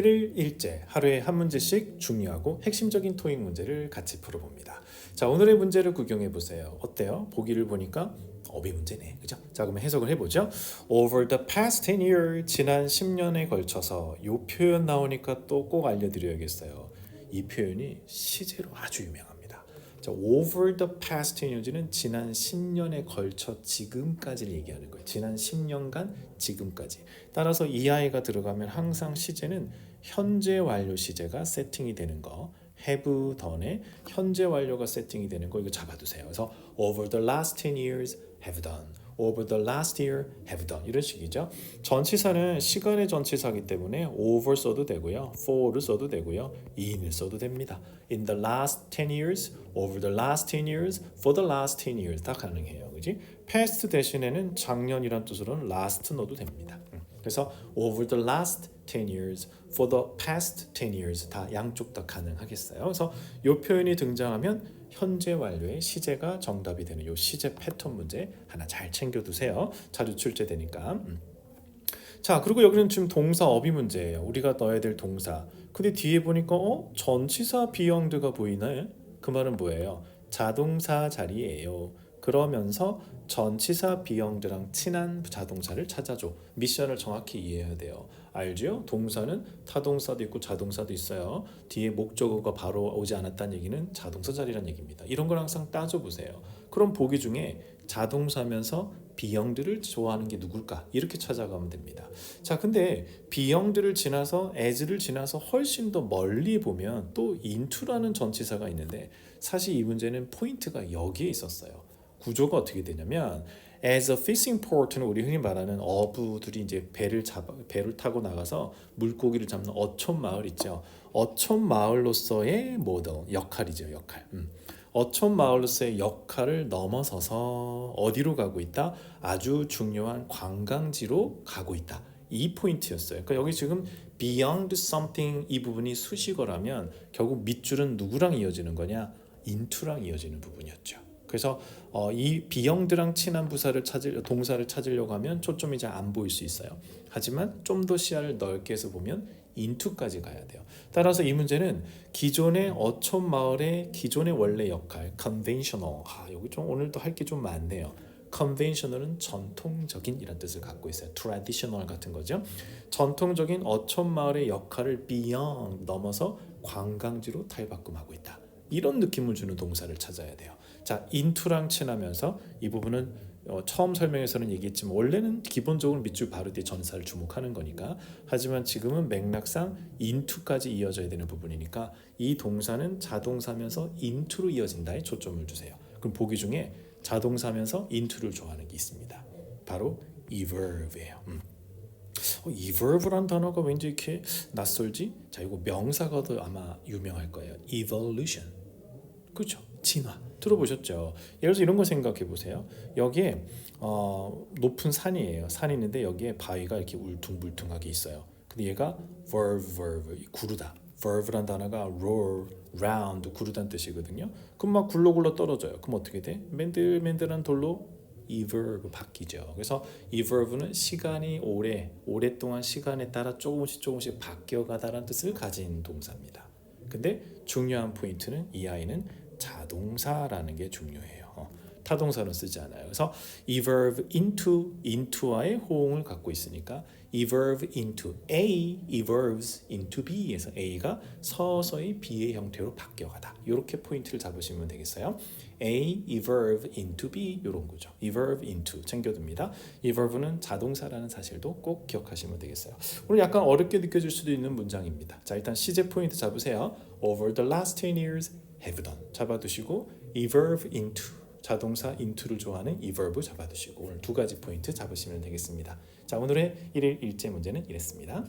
1일 1제 하루에 한 문제씩 중요하고 핵심적인 토익 문제를 같이 풀어봅니다. 자 오늘의 문제를 구경해 보세요. 어때요? 보기를 보니까 어비 문제네. 그죠? 자 그러면 해석을 해보죠. Over the past 10 years 지난 10년에 걸쳐서 이 표현 나오니까 또 꼭 알려드려야겠어요. 이 표현이 시제로 아주 유명합니다. 자, over the past 10 years는 지난 10년에 걸쳐 지금까지를 얘기하는 거예요. 지난 10년간 지금까지. 따라서 이 아이가 들어가면 항상 시제는 현재 완료 시제가 세팅이 되는 거. have done에 현재 완료가 세팅이 되는 거 이거 잡아두세요. 그래서 over the last 10 years have done. Over the last year have done 이런 식이죠. 전치사는 시간의 전치사이기 때문에 over 써도 되고요. for를 써도 되고요. in을 써도 됩니다. in the last 10 years, over the last 10 years, for the last 10 years 다 가능해요. 그지? past 대신에는 작년이란 뜻으로는 last 넣어도 됩니다. 음. 그래서 over the last 10 years, for the past 10 years 다 양쪽 다 가능하겠어요. 그래서 이 표현이 등장하면 현재 완료의 시제가 정답이 되는 이 시제 패턴 문제 하나 잘 챙겨두세요. 자주 출제되니까. 음. 자 그리고 여기는 지금 동사 어비 문제예요. 우리가 넣어야 될 동사. 근데 뒤에 보니까 어 전치사 비형드가 보이네. 그 말은 뭐예요? 자동사 자리예요. 그러면서 전치사 비형드랑 친한 자동사를 찾아줘. 미션을 정확히 이해해야 돼요. 알죠? 동사는 타동사도 있고 자동사도 있어요. 뒤에 목적어가 바로 오지 않았다는 얘기는 자동사 자리란 얘기입니다. 이런 걸 항상 따져보세요. 그럼 보기 중에 자동사면서 비형들을 좋아하는 게 누굴까? 이렇게 찾아가면 됩니다. 자, 근데 비형들을 지나서 as를 지나서 훨씬 더 멀리 보면 또 into라는 전치사가 있는데 사실 이 문제는 포인트가 여기에 있었어요. 구조가 어떻게 되냐면 as a fishing port는 우리 흔히 말하는 어부들이 이제 배를 잡아 배를 타고 나가서 물고기를 잡는 어촌 마을 있죠. 어촌 마을로서의 모더 역할이죠, 역할. 음. 어촌 마을로서의 역할을 넘어서서 어디로 가고 있다? 아주 중요한 관광지로 가고 있다. 이 포인트였어요. 그러니까 여기 지금 beyond something 이 부분이 수식어라면 결국 밑줄은 누구랑 이어지는 거냐? into랑 이어지는 부분이었죠. 그래서 어, 이 비형들랑 친한 부사를 찾을 동사를 찾으려고 하면 초점이 잘 안 보일 수 있어요. 하지만 좀 더 시야를 넓게 해서 보면 인투까지 가야 돼요. 따라서 이 문제는 기존의 어촌 마을의 기존의 원래 역할 conventional 아, 여기 좀 오늘도 할 게 좀 많네요. conventional은 전통적인 이런 뜻을 갖고 있어요. traditional 같은 거죠. 전통적인 어촌 마을의 역할을 beyond 넘어서 관광지로 탈바꿈하고 있다. 이런 느낌을 주는 동사를 찾아야 돼요. 자, into랑 친하면서 이 부분은 어, 처음 설명에서는 얘기했지만 원래는 기본적으로 밑줄 바로 뒤에 전사를 주목하는 거니까 하지만 지금은 맥락상 into까지 이어져야 되는 부분이니까 이 동사는 자동사면서 into로 이어진다에 초점을 주세요. 그럼 보기 중에 자동사면서 into를 좋아하는 게 있습니다. 바로 evolve예요. 음. 어, evolve란 단어가 왠지 이렇게 낯설지? 자, 이거 명사가도 아마 유명할 거예요. evolution. 그렇죠? 진화. 들어보셨죠? 예를 들어서 이런 거 생각해 보세요. 여기에 어, 높은 산이에요. 산이 있는데 여기에 바위가 이렇게 울퉁불퉁하게 있어요. 근데 얘가 verve, verve, 구르다. verve란 단어가 roar, round, 구르다는 뜻이거든요. 그럼 막 굴러굴러 떨어져요. 그럼 어떻게 돼? 맨들맨들한 돌로 이 verb 바뀌죠. 그래서 이 verb는 시간이 오래, 오랫동안 시간에 따라 조금씩 조금씩 바뀌어가다라는 뜻을 가진 동사입니다. 근데 중요한 포인트는 이 아이는 자동사라는 게 중요해요. 어, 타동사는 쓰지 않아요. 그래서 evolve into, into와의 호응을 갖고 있으니까 evolve into A evolves into B에서 A가 서서히 B의 형태로 바뀌어가다. 이렇게 포인트를 잡으시면 되겠어요. A evolve into B 이런 거죠. evolve into 챙겨둡니다. evolve는 자동사라는 사실도 꼭 기억하시면 되겠어요. 오늘 약간 어렵게 느껴질 수도 있는 문장입니다. 자 일단 시제 포인트 잡으세요. Over the last 10 years have done 잡아두시고 evolve into 자동사 into를 좋아하는 evolve 잡아두시고 오늘 두 가지 포인트 잡으시면 되겠습니다. 자 오늘의 1일 일제 문제는 이랬습니다.